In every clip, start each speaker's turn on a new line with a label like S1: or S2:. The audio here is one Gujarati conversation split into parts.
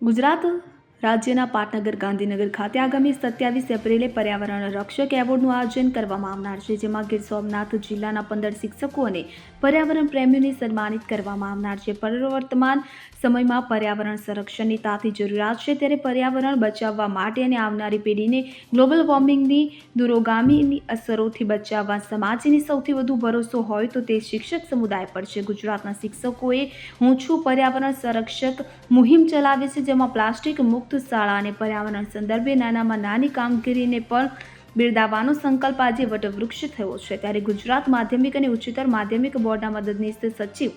S1: ગુજરાત રાજ્યના પાટનગર ગાંધીનગર ખાતે આગામી સત્યાવીસ એપ્રિલે પર્યાવરણ રક્ષક એવોર્ડનું આયોજન કરવામાં આવનાર છે, જેમાં ગીર સોમનાથ જિલ્લાના પંદર શિક્ષકો અને પર્યાવરણ પ્રેમીઓને સન્માનિત કરવામાં આવનાર છે. વર્તમાન સમયમાં પર્યાવરણ સંરક્ષણની તાતી જરૂરિયાત છે, ત્યારે પર્યાવરણ બચાવવા માટે અને આવનારી પેઢીને ગ્લોબલ વોર્મિંગની દૂરોગામીની અસરોથી બચાવવા સમાજની સૌથી વધુ ભરોસો હોય તો તે શિક્ષક સમુદાય પર છે. ગુજરાતના શિક્ષકોએ હું છું પર્યાવરણ સંરક્ષક મુહિમ ચલાવી છે, જેમાં પ્લાસ્ટિક મુક્ત શાળા અને પર્યાવરણ સંદર્ભે નાનામાં નાની કામગીરીને પણ બિરદાવવાનો સંકલ્પ આજે વટવૃક્ષ થયો છે. ત્યારે ગુજરાત માધ્યમિક અને ઉચ્ચતર માધ્યમિક બોર્ડના મદદનીશ સચિવ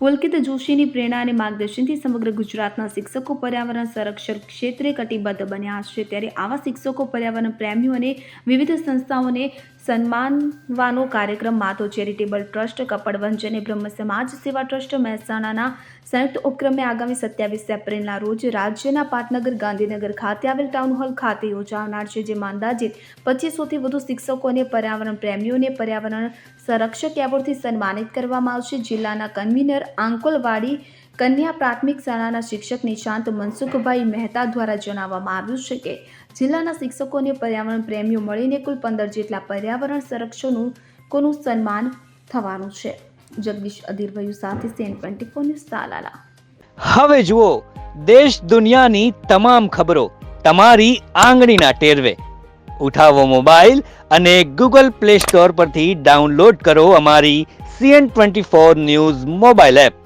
S1: પુલકિત જોશીની પ્રેરણા અને માર્ગદર્શનથી સમગ્ર ગુજરાતના શિક્ષકો પર્યાવરણ સંરક્ષણ ક્ષેત્રે કટિબદ્ધ બન્યા છે. ત્યારે આવા શિક્ષકો પર્યાવરણ પ્રેમીઓ અને વિવિધ સંસ્થાઓને સન્માનવાનો કાર્યક્રમ માતો ચેરિટેબલ ટ્રસ્ટ કપડવંજ અને બ્રહ્મ સમાજ સેવા ટ્રસ્ટ મહેસાણાના સંયુક્ત ઉપક્રમે આગામી સત્યાવીસ એપ્રિલના રોજ રાજ્યના પાટનગર, ગાંધીનગર ખાતે આવેલ ટાઉન હોલ ખાતે યોજાનાર છે, જેમાં અંદાજિત પચીસોથી વધુ શિક્ષકો અને પર્યાવરણ પ્રેમીઓને પર્યાવરણ સંરક્ષક એવોર્ડથી સન્માનિત કરવામાં આવશે. જિલ્લાના કન્વીનર આંકોલવાડી કન્યા પ્રાથમિક શાળાના શિક્ષક નિશાંત મનસુખભાઈ મહેતા દ્વારા જણાવવામાં આવ્યું છે કે જિલ્લાના શિક્ષકોને પર્યાવરણ પ્રેમીઓ મળીને કુલ પંદર જેટલા પર્યાવરણ સંરક્ષણનું કોનું સન્માન થવાનું છે. જગદીશ અધીરભાઈ સાથે સેન ટ્વેન્ટી ફોર ન્યૂઝ
S2: હવે જુઓ, દેશ દુનિયાની તમામ ખબરો તમારી આંગળીના ટેરવે. ઉઠાવો મોબાઈલ અને ગૂગલ પ્લે સ્ટોર પરથી ડાઉનલોડ કરો અમારી CN twenty four news mobile app.